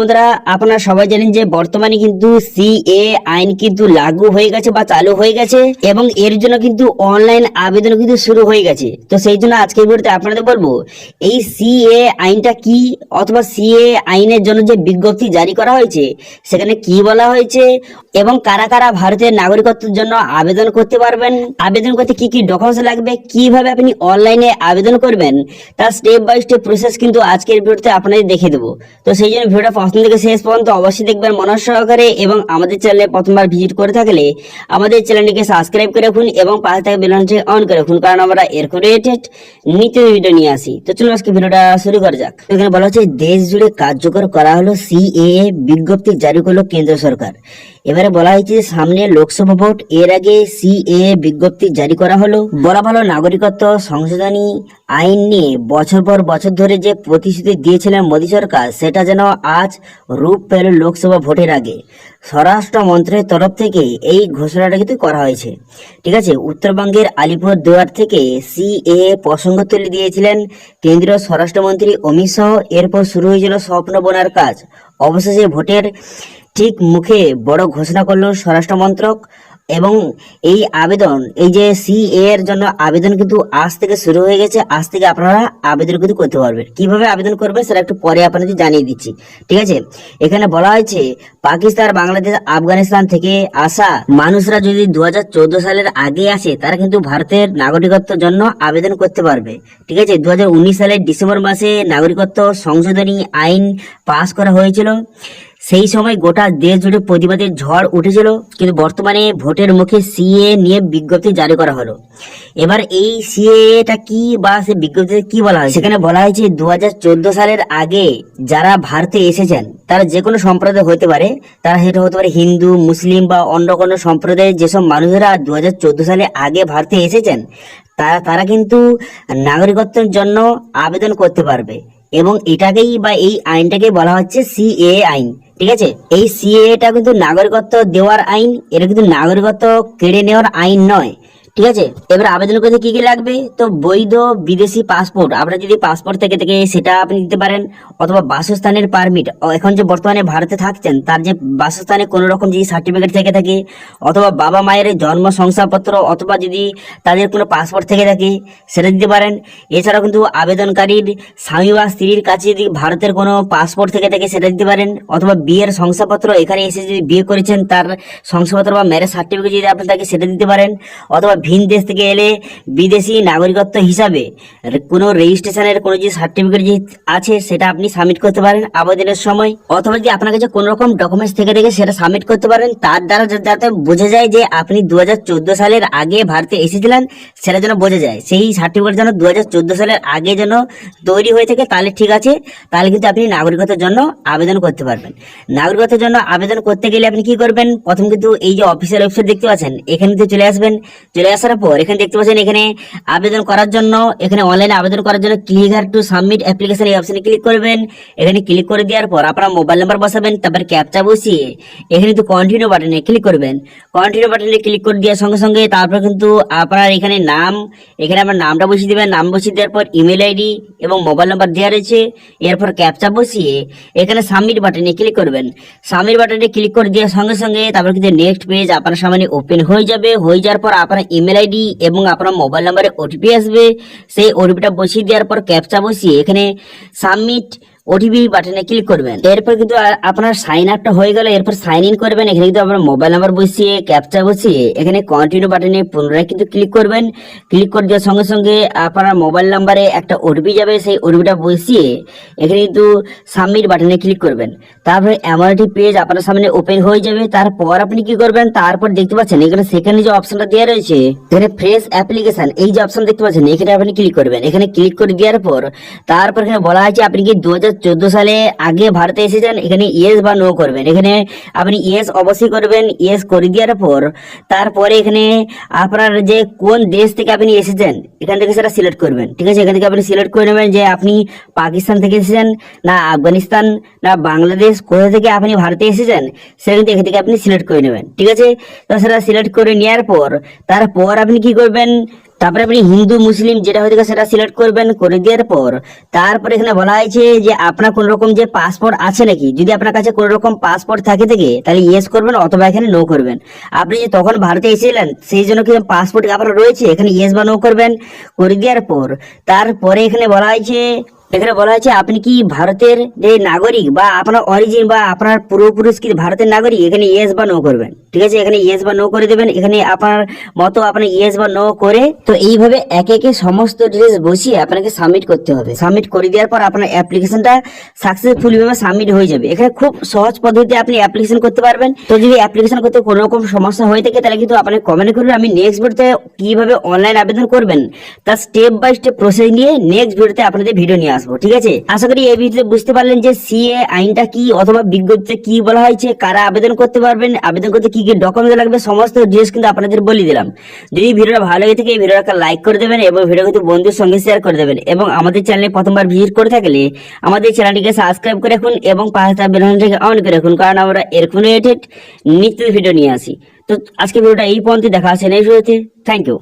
বন্ধুরা, আপনারা সবাই জানেন যে বর্তমানে কিন্তু সিএ আইন কিন্তু লাগু হয়ে গেছে বা চালু হয়ে গেছে এবং এর জন্য কিন্তু অনলাইন আবেদন কিন্তু শুরু হয়ে গেছে। তো সেই জন্য আজকের ভিডিওতে আপনাদের বলব, এই সিএ আইনটা কি অথবা সিএ আইনের জন্য যে বিজ্ঞপ্তি জারি করা হয়েছে, সেখানে কি বলা হয়েছে এবং কারা কারা ভারতের নাগরিকত্বের জন্য আবেদন করতে পারবেন, আবেদন করতে কি কি ডকুমেন্টস লাগবে, কীভাবে আপনি অনলাইনে আবেদন করবেন, তার স্টেপ বাই স্টেপ প্রসেস কিন্তু আজকের ভিডিওতে আপনাদের দেখে দেবো। তো সেই জন্য ভিডিওটা প্রথম থেকে শেষ পর্যন্ত অবশ্যই দেখবেন মনোজ সহকারে এবং আমাদের চ্যানেলে প্রথমবার ভিজিট করে থাকলে আমাদের চ্যানেলটিকে সাবস্ক্রাইব করে রাখুন এবং পাশে থাকা বেলনটি অন করে রাখুন, কারণ আমরা এরকম রিলেটেড নিত্য ভিডিও নিয়ে আসি। তো চলুন আজকে ভিডিওটা শুরু করা যাক। এখানে বলা হচ্ছে, দেশ জুড়ে কার্যকর করা হলো সিএএ বিজ্ঞপ্তি জারি করল কেন্দ্র সরকার। এবারে বলা হয়েছে সামনে লোকসভা ভোট, এর আগে সিএ বিজ্ঞপ্তি জারি করা হলো। বলা ভালো নাগরিকত্ব সংশোধনী আইন নিয়ে বছর পর বছর ধরে যে প্রতিশ্রুতি দিয়েছিলেন মোদী সরকার, সেটা যেন আজ রূপ পেল লোকসভা ভোটের আগে। স্বরাষ্ট্র মন্ত্রের তরফ থেকে এই ঘোষণাটা কিন্তু করা হয়েছে। ঠিক আছে, উত্তরবঙ্গের আলিপুর দুয়ার থেকে সিএ প্রসঙ্গ তুলে দিয়েছিলেন কেন্দ্রীয় স্বরাষ্ট্রমন্ত্রী অমিত শাহ। এরপর শুরু হয়েছিল স্বপ্ন বোনার কাজ। অবশেষে ভোটের ঠিক মুখে বড় ঘোষণা করল স্বরাষ্ট্র মন্ত্রক এবং এই আবেদন, এই যে সি এর জন্য আবেদন কিন্তু আজ থেকে শুরু হয়ে গেছে, আজ থেকে আপনারা আবেদন কিন্তু করতে পারবেন। কীভাবে আবেদন করবেন সেটা একটু পরে আপনাদের জানিয়ে দিচ্ছি, ঠিক আছে? এখানে বলা হয়েছে, পাকিস্তান, বাংলাদেশ, আফগানিস্তান থেকে আসা মানুষরা যদি দু হাজার চোদ্দ সালের আগে আসে, তারা কিন্তু ভারতের নাগরিকত্বের জন্য আবেদন করতে পারবে, ঠিক আছে? দু হাজার উনিশ সালের ডিসেম্বর মাসে নাগরিকত্ব সংশোধনী আইন পাস করা হয়েছিল। সেই সময় গোটা দেশ জুড়ে প্রতিবাদের ঝড় উঠেছিল, কিন্তু বর্তমানে ভোটের মুখে সিএ নিয়ে বিজ্ঞপ্তি জারি করা হলো। এবার এই সিএটা কি বা সে বিজ্ঞপ্তিতে কি বলা হয় সেখানে বলা হয়েছে দু হাজার চোদ্দ সালের আগে যারা ভারতে এসেছেন, তারা যে কোনো সম্প্রদায় হতে পারে। তারা সেটা হতে পারে হিন্দু, মুসলিম বা অন্য কোনো সম্প্রদায়ের যেসব মানুষেরা দু হাজার চোদ্দ সালে আগে ভারতে এসেছেন, তারা তারা কিন্তু নাগরিকত্বের জন্য আবেদন করতে পারবে। এবং এটাকেই বা এই আইনটাকে বলা হচ্ছে সিএ আইন। ঠিক আছে? এই সিএটা কিন্তু নাগরিকত্ব দেওয়ার আইন, এটা কিন্তু নাগরিকত্ব কেড়ে নেওয়ার আইন নয়। ঠিক আছে? এবার আবেদন করতে কি কি লাগবে? তো বৈধ বিদেশি পাসপোর্ট। আপনার যদি পাসপোর্ট থেকে থেকে সেটা আপনি দিতে পারেন, অথবা বাসস্থানের পারমিট। এখন যে বর্তমানে ভারতে থাকছেন, তার যে বাসস্থানে কোনো রকম যদি সার্টিফিকেট থেকে থাকে, অথবা বাবা মায়ের জন্ম শংসাপত্র, অথবা যদি তাদের কোনো পাসপোর্ট থেকে থাকে, সেটা দিতে পারেন। এছাড়াও কিন্তু আবেদনকারীর স্বামী বা স্ত্রীর কাছে যদি ভারতের কোনো পাসপোর্ট থেকে থাকে, সেটা দিতে পারেন। অথবা বিয়ের শংসাপত্র, এখানে এসে যদি বিয়ে করেছেন, তার শংসাপত্র বা ম্যারেজ সার্টিফিকেট যদি আপনি থাকে, সেটা দিতে পারেন। অথবা ভিন দেশ থেকে এলে বিদেশি নাগরিকত্ব হিসাবে কোনো রেজিস্ট্রেশনের কোনো যে সার্টিফিকেট যে আছে সেটা আপনি সাবমিট করতে পারেন আবেদনের সময়, অথবা যদি আপনার কাছে কোনো রকম ডকুমেন্টস থেকে থেকে সেটা সাবমিট করতে পারেন। তার দ্বারা যাতে বোঝা যায় যে আপনি দু হাজার চোদ্দ সালের আগে ভারতে এসেছিলেন, সেটা যেন বোঝা যায়। সেই সার্টিফিকেট যেন দু হাজার চোদ্দ সালের আগে যেন তৈরি হয়ে থাকে, তাহলে ঠিক আছে। তাহলে কিন্তু আপনি নাগরিকত্বের জন্য আবেদন করতে পারবেন। নাগরিকত্বের জন্য আবেদন করতে গেলে আপনি কি করবেন? প্রথম কিন্তু এই যে অফিসিয়াল ওয়েবসাইট দেখতে পাচ্ছেন, এখানে চলে আসবেন। চলে আসার পর এখানে দেখতে পাচ্ছেন এখানে আবেদন করার জন্য, এখানে অনলাইনে আবেদন করার জন্য ক্লিক আর টু সাবমিট অ্যাপ্লিকেশন এই অপশনে ক্লিক করবেন। এখানে ক্লিক করে দেওয়ার পর আপনার মোবাইল নাম্বার বসাবেন, তারপর ক্যাপচা বসিয়ে এখানে কিন্তু কন্টিনিউ বাটনে ক্লিক করবেন। কন্টিনিউ বাটনে ক্লিক করে দেওয়ার সঙ্গে সঙ্গে তারপর কিন্তু আপনার এখানে নাম, এখানে আপনার নামটা বসিয়ে দেবেন। নাম বসিয়ে দেওয়ার পর ইমেল আইডি এবং মোবাইল নাম্বার দেওয়া রয়েছে। এরপর ক্যাপচা বসিয়ে এখানে সাবমিট বাটনে ক্লিক করবেন। সাবমিট বাটনে ক্লিক করে দেওয়ার সঙ্গে সঙ্গে তারপর কিন্তু নেক্সট পেজ আপনার সামনে ওপেন হয়ে যাবে। হয়ে যাওয়ার পর আপনার ইমেল আইডি এবং আপনার মোবাইল নাম্বারে ওটিপি আসবে। সেই ওটিপিটা বসিয়ে দেওয়ার পর ক্যাপচা বসিয়ে এখানে সাবমিট ওটিপি বাটনে ক্লিক করবেন। এরপর কিন্তু আপনার সাইন আপটা হয়ে গেল, এরপর সাইন ইন করবেন। এখানে কিন্তু আপনার মোবাইল নাম্বার বসিয়ে ক্যাপচা বসিয়ে, এখানে কন্টিনিউ বাটনে পুনরায় কিন্তু ক্লিক করবেন। ক্লিক করে দেওয়ার সঙ্গে সঙ্গে আপনার মোবাইল নাম্বারে একটা ওটিপি যাবে, সেই ওটিপিটা বসিয়ে এখানে কিন্তু সাবমিট বাটনে ক্লিক করবেন। তারপরে এমন একটি পেজ আপনার সামনে ওপেন হয়ে যাবে। তারপর আপনি কি করবেন? তারপর দেখতে পাচ্ছেন, এখানে সেখানে যে অপশনটা দেওয়া রয়েছে, এখানে ফ্রেশ অ্যাপ্লিকেশন এই যে অপশন দেখতে পাচ্ছেন, এখানে আপনি ক্লিক করবেন। এখানে ক্লিক করে দেওয়ার পর, তারপর এখানে বলা হয়েছে আপনি কি দু হাজার সালে আগে ভারতে এসেছেন, এখানে ইয়েস বা নো করবেন। এখানে আপনি ইয়েস অবশ্যই করবেন, ইয়েস করে দেওয়ার পর, তারপরে এখানে আপনার যে কোন দেশ থেকে আপনি এসেছেন, এখান থেকে সেটা সিলেক্ট করবেন। ঠিক আছে? এখান থেকে আপনি সিলেক্ট করে নেবেন যে আপনি পাকিস্তান থেকে এসেছেন, না আফগানিস্তান, না বাংলাদেশ, কোথা থেকে আপনি ভারতে এসেছেন, সেটা কিন্তু এখান থেকে আপনি সিলেক্ট করে নেবেন। ঠিক আছে? তো সেটা সিলেক্ট করে নেওয়ার পর, তারপর আপনি কি করবেন? তারপরে আপনি হিন্দু, মুসলিম যেটা হয়ে থাকে সেটা সিলেক্ট করবেন, করে দেওয়ার পর তারপরে এখানে বলা হয়েছে যে আপনার কোন রকম যে পাসপোর্ট আছে নাকি, যদি আপনার কাছে কোন রকম পাসপোর্ট থাকে থেকে, তাহলে ইয়েস করবেন অথবা এখানে নো করবেন। আপনি যে তখন ভারতে এসেছিলেন, সেই জন্য কি পাসপোর্ট আপনার রয়েছে? এখানে ইয়েস বা নো করবেন, করে দেওয়ার পর। তারপরে এখানে বলা হয়েছে এখানে বলা হয়েছে, আপনি কি ভারতের যে নাগরিক বা আপনার অরিজিন বা আপনার পূর্বপুরুষ কি ভারতের নাগরিক? এখানে ইয়েস বা নো করবেন। ঠিক আছে? এখানে ইয়েস বা নো করে দেবেন। এখানে আপনার মতো আপনি ইয়েস বা নো করে, তো এইভাবে একে একে সমস্ত ডিটেলস বসিয়ে আপনাকে সাবমিট করতে হবে। সাবমিট করে দেওয়ার পর আপনার অ্যাপ্লিকেশনটা সাকসেসফুলি ভাবে সাবমিট হয়ে যাবে। এখানে খুব সহজ পদ্ধতিতে আপনি অ্যাপ্লিকেশন করতে পারবেন। তো যদি অ্যাপ্লিকেশন করতে কোনো রকম সমস্যা হয়ে থাকে, তাহলে কিন্তু আপনি কমেন্ট করবেন। আমি নেক্সট ভিডিওতে কীভাবে অনলাইন আবেদন করবেন তার স্টেপ বাই স্টেপ প্রসেস নিয়ে নেক্সট ভিডিওতে আপনাদের ভিডিও নিয়ে আসব, ঠিক আছে? আশা করি এই ভিডিওতে বুঝতে পারলেন যে সিএ আইনটা কি অথবা বিজ্ঞপ্তিতে কি বলা হয়েছে, কারা আবেদন করতে পারবেন, আবেদন করতে কি কি ডকুমেন্ট লাগবে, সমস্ত ডিটেলস কিন্তু আপনাদের বলে দিলাম। যদি ভিডিওটা ভালো লাগে থাকে, এই ভিডিওটা লাইক করে দেবেন এবং ভিডিও কিন্তু বন্ধুর সঙ্গে শেয়ার করে দেবেন এবং আমাদের চ্যানেলে প্রথমবার ভিজিট করে থাকলে আমাদের চ্যানেলটিকে সাবস্ক্রাইব করে রাখুন এবং পাঁচটা বেলনটিকে অন করে রাখুন, কারণ আমরা এরকম রিলেটেড নিত্য ভিডিও নিয়ে আসি। তো আজকে ভিডিওটা এই পর্যন্ত দেখা আছে নেক্সট ভিডিওতে থ্যাংক ইউ